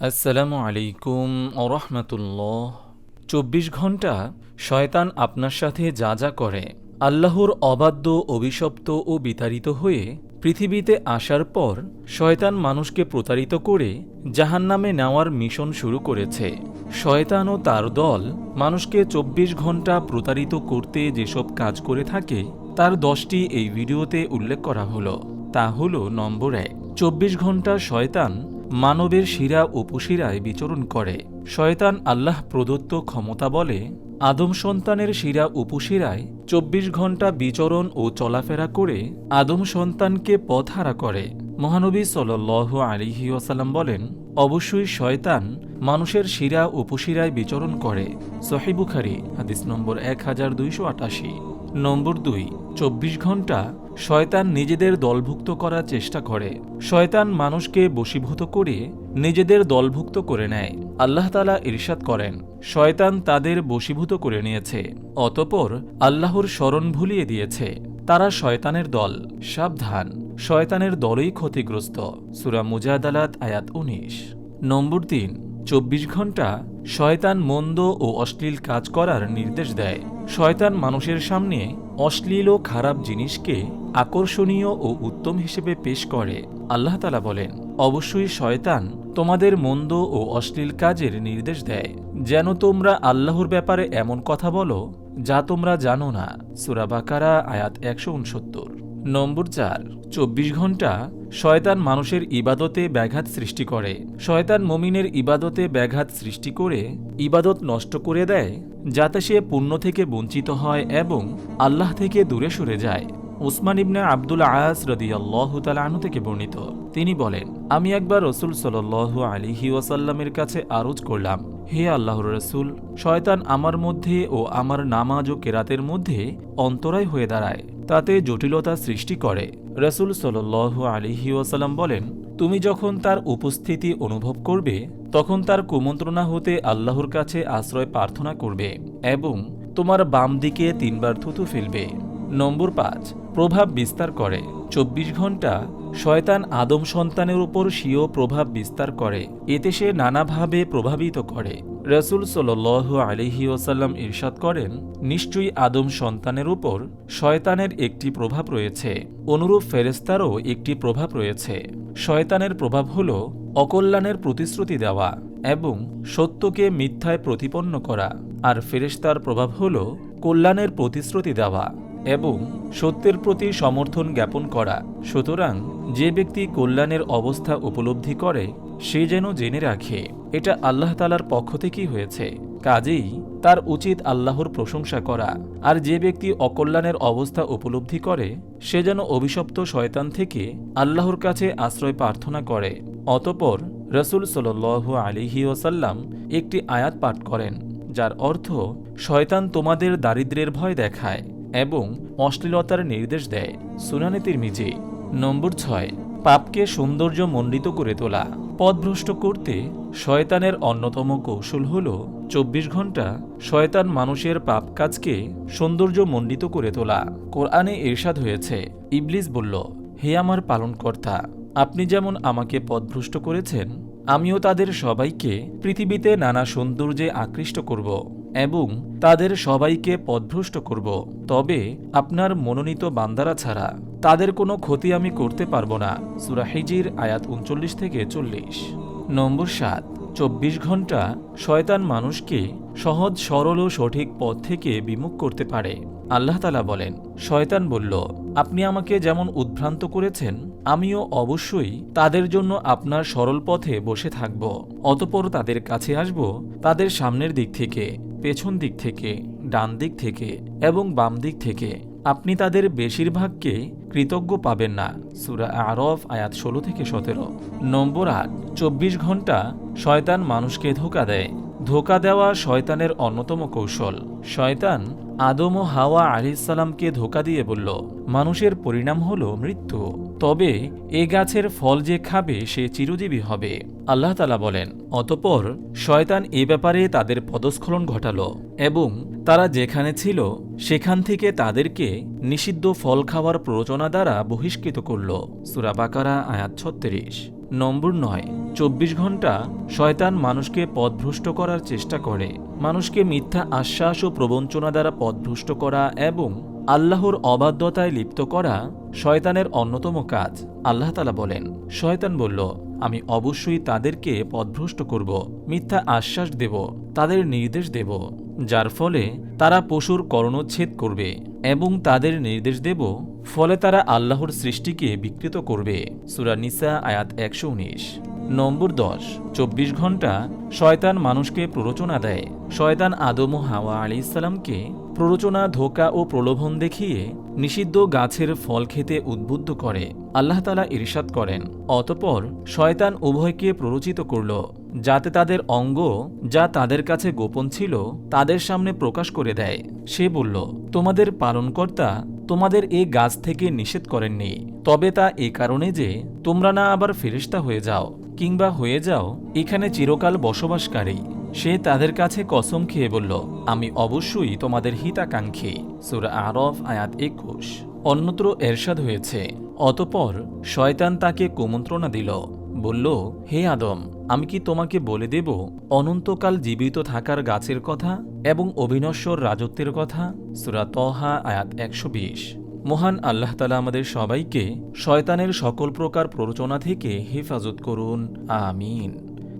আসসালামু আলাইকুম আরহামতুল্লাহ চব্বিশ ঘণ্টা শয়তান আপনার সাথে যা যা করে, আল্লাহর অবাধ্য, অভিশপ্ত ও বিতাড়িত হয়ে পৃথিবীতে আসার পর শয়তান মানুষকে প্রতারিত করে জাহান্নামে নেওয়ার মিশন শুরু করেছে। শয়তান ও তার দল মানুষকে চব্বিশ ঘণ্টা প্রতারিত করতে যেসব কাজ করে থাকে, তার দশটি এই ভিডিওতে উল্লেখ করা হলো। তা হল নম্বর এক, চব্বিশ ঘণ্টা শয়তান মানবের শিরা উপশিরায় বিচরণ করে। শয়তান আল্লাহ প্রদত্ত ক্ষমতা বলে, আদম সন্তানের শিরা উপশিরায় চব্বিশ ঘণ্টা বিচরণ ও চলাফেরা করে আদম সন্তানকে পথহারা করে। মহানবী সাল আলিহি ওয়াসাল্লাম বলেন, অবশ্যই শয়তান মানুষের শিরা উপশিরায় বিচরণ করে। সহিবুখারি হাদিস নম্বর এক হাজার দুইশো আটাশি। নম্বর দুই, চব্বিশ ঘণ্টা শয়তান নিজেদের দলভুক্ত করার চেষ্টা করে। শয়তান মানুষকে বশীভূত করে নিজেদের দলভুক্ত করে নেয়। আল্লাহ তালা ইরশাদ করেন, শয়তান তাদের বশীভূত করে নিয়েছে। অতপর আল্লাহর স্মরণ ভুলিয়ে দিয়েছে। তারা শয়তানের দল। সাবধান, শয়তানের দলই ক্ষতিগ্রস্ত। সুরা মুজাদালাত আয়াত উনিশ। নম্বর তিন, চব্বিশ ঘণ্টা শয়তান মন্দ ও অশ্লীল কাজ করার নির্দেশ দেয়। শয়তান মানুষের সামনে অশ্লীল ও খারাপ জিনিসকে আকর্ষণীয় ও উত্তম হিসেবে পেশ করে। আল্লাহ তালা বলেন, অবশ্যই শয়তান তোমাদের মন্দ ও অশ্লীল কাজের নির্দেশ দেয়। যেন তোমরা আল্লাহর ব্যাপারে এমন কথা বলো, যা তোমরা জানো না। সুরাবাকারা আয়াত একশো উনসত্তর। নম্বর চার, চব্বিশ ঘণ্টা শয়তান মানুষের ইবাদতে ব্যাঘাত সৃষ্টি করে। শয়তান মমিনের ইবাদতে ব্যাঘাত সৃষ্টি করে, ইবাদত নষ্ট করে দেয়, যাতে সে পুণ্য থেকে বঞ্চিত হয় এবং আল্লাহ থেকে দূরে সরে যায়। উসমান ইবনে আব্দুল আয়াস রদিয়াল্লাহ তালাহু থেকে বর্ণিত। তিনি বলেন, আমি একবার রসুল সাল আলিহি ওয়াসাল্লামের কাছে আরজ করলাম, হে আল্লাহর রসুল, শয়তান আমার মধ্যে ও আমার নামাজ ও কেরাতের মধ্যে অন্তরায় হয়ে দাঁড়ায়। তাতে জটিলতা সৃষ্টি করে। রসুল সাল আলিহি ওয়াসাল্লাম বলেন, তুমি যখন তার উপস্থিতি অনুভব করবে, তখন তার কুমন্ত্রণা হতে আল্লাহর কাছে আশ্রয় প্রার্থনা করবে এবং তোমার বাম দিকে তিনবার থুতু ফেলবে। নম্বর পাঁচ, প্রভাব বিস্তার করে। চব্বিশ ঘণ্টা শয়তান আদম সন্তানের উপর স্বীয় প্রভাব বিস্তার করে। এতে সে নানাভাবে প্রভাবিত করে। রসুল সাল আলিহি ওসাল্লাম ইরশাদ করেন, নিশ্চয়ই আদম সন্তানের উপর শয়তানের একটি প্রভাব রয়েছে। অনুরূপ ফেরেস্তারও একটি প্রভাব রয়েছে। শয়তানের প্রভাব হল অকল্যাণের প্রতিশ্রুতি দেওয়া এবং সত্যকে মিথ্যায় প্রতিপন্ন করা। আর ফেরেস্তার প্রভাব হল কল্যাণের প্রতিশ্রুতি দেওয়া এবং সত্যের প্রতি সমর্থন জ্ঞাপন করা। সুতরাং যে ব্যক্তি কল্যাণের অবস্থা উপলব্ধি করে সে যেন জেনে রাখে, এটা আল্লাহ তালার পক্ষ থেকেই হয়েছে। কাজেই তার উচিত আল্লাহর প্রশংসা করা। আর যে ব্যক্তি অকল্যাণের অবস্থা উপলব্ধি করে, সে যেন অভিশপ্ত শয়তান থেকে আল্লাহর কাছে আশ্রয় প্রার্থনা করে। অতপর রসুল সাল আলিহি ওসাল্লাম একটি আয়াত পাঠ করেন, যার অর্থ, শয়তান তোমাদের দারিদ্রের ভয় দেখায় এবং অশ্লীলতার নির্দেশ দেয়। সুনানে তিরমিজি, নম্বর ছয়, পাপকে সৌন্দর্য মণ্ডিত করে তোলা। পথভ্রষ্ট করতে শয়তানের অন্যতম কৌশল হল চব্বিশ ঘণ্টা শয়তান মানুষের পাপ কাজকে সৌন্দর্য মণ্ডিত করে তোলা। কোরআনে এরশাদ হয়েছে। ইবলিস বলল, হে আমার পালনকর্তা, আপনি যেমন আমাকে পথভ্রষ্ট করেছেন, আমিও তাদের সবাইকে পৃথিবীতে নানা সৌন্দর্যে আকৃষ্ট করব এবং তাদের সবাইকে পথভ্রষ্ট করব। তবে আপনার মনোনীত বান্দারা ছাড়া তাদের কোনো ক্ষতি আমি করতে পারব না। সুরাহিজির আয়াত উনচল্লিশ থেকে চল্লিশ। নম্বর সাত, চব্বিশ ঘণ্টা শয়তান মানুষকে সহজ, সরল ও সঠিক পথ থেকে বিমুখ করতে পারে। আল্লাহ তালা বলেন, শয়তান বলল, আপনি আমাকে যেমন উদ্ভ্রান্ত করেছেন, আমিও অবশ্যই তাদের জন্য আপনার সরল পথে বসে থাকব। অতপর তাদের কাছে আসব, তাদের সামনের দিক থেকে, পেছন দিক থেকে, ডান দিক থেকে এবং বাম দিক থেকে। আপনি তাদের বেশিরভাগকে কৃতজ্ঞ পাবেন না। সুরা আরফ, আয়াত ষোলো থেকে সতেরো। নম্বর আট, চব্বিশ ঘণ্টা শয়তান মানুষকে ধোকা দেয়। ধোকা দেওয়া শয়তানের অন্যতম কৌশল। শয়তান আদম ও হাওয়া আলিসাল্লামকে ধোকা দিয়ে বলল মানুষের পরিণাম হল মৃত্যু। তবে এ গাছের ফল যে খাবে, সে চিরজীবী হবে। আল্লাহ তালা বলেন, অতপর শয়তান এ ব্যাপারে তাদের পদস্খলন ঘটাল এবং তারা যেখানে ছিল, সেখান থেকে তাদেরকে নিষিদ্ধ ফল খাওয়ার প্ররোচনা দ্বারা বহিষ্কৃত করল। সুরাবাকারা আয়াত ছত্রিশ। নম্বর নয়, চব্বিশ ঘণ্টা শয়তান মানুষকে পথভ্রষ্ট করার চেষ্টা করে। মানুষকে মিথ্যা আশ্বাস ও প্রবঞ্চনা দ্বারা পথভ্রষ্ট করা এবং আল্লাহর অবাধ্যতায় লিপ্ত করা শয়তানের অন্যতম কাজ। আল্লাহ তালা বলেন, শয়তান বলল, আমি অবশ্যই তাদেরকে পথভ্রষ্ট করব, মিথ্যা আশ্বাস দেব, তাদের নির্দেশ দেব, যার ফলে তারা পশুর কর্ণচ্ছেদ করবে এবং তাদের নির্দেশ দেব, ফলে তারা আল্লাহর সৃষ্টিকে বিকৃত করবে। সুরা নিসা, আয়াত একশো উনিশ। নম্বর দশ, চব্বিশ ঘণ্টা শয়তান মানুষকে প্ররোচনা দেয়। শয়তান আদম হাওয়া আলি ইসালামকে প্ররোচনা, ধোকা ও প্রলোভন দেখিয়ে নিষিদ্ধ গাছের ফল খেতে উদ্বুদ্ধ করে আল্লাহ তালা ইরশাদ করেন। অতপর শয়তান উভয়কে প্ররোচিত করল, যাতে তাদের অঙ্গ যা তাদের কাছে গোপন ছিল তাদের সামনে প্রকাশ করে দেয়। সে বলল, তোমাদের পালনকর্তা তোমাদের এ গাছ থেকে নিষেধ করেননি। তবে তা এ কারণে যে তোমরা না আবার ফেরিস্তা হয়ে যাও, কিংবা হয়ে যাও, এখানে চিরকাল বসবাসকারী। সে তাদের কাছে কসম খেয়ে বলল, আমি অবশ্যই তোমাদের হিতাকাঙ্ক্ষী। সুরা আরফ, আয়াত একুশ। অন্যত্র এরশাদ হয়েছে। অতপর শয়তান তাকে কুমন্ত্রণা দিল, বলল, হে আদম, আমি কি তোমাকে বলে দেব অনন্তকাল জীবিত থাকার গাছের কথা এবং অবিনশ্বর রাজত্বের কথা? সুরা তহা, আয়াত একশো বিশ। মহান আল্লাহ তালা আমাদের সবাইকে শয়তানের সকল প্রকার প্ররোচনা থেকে হেফাজত করুন। আমিন।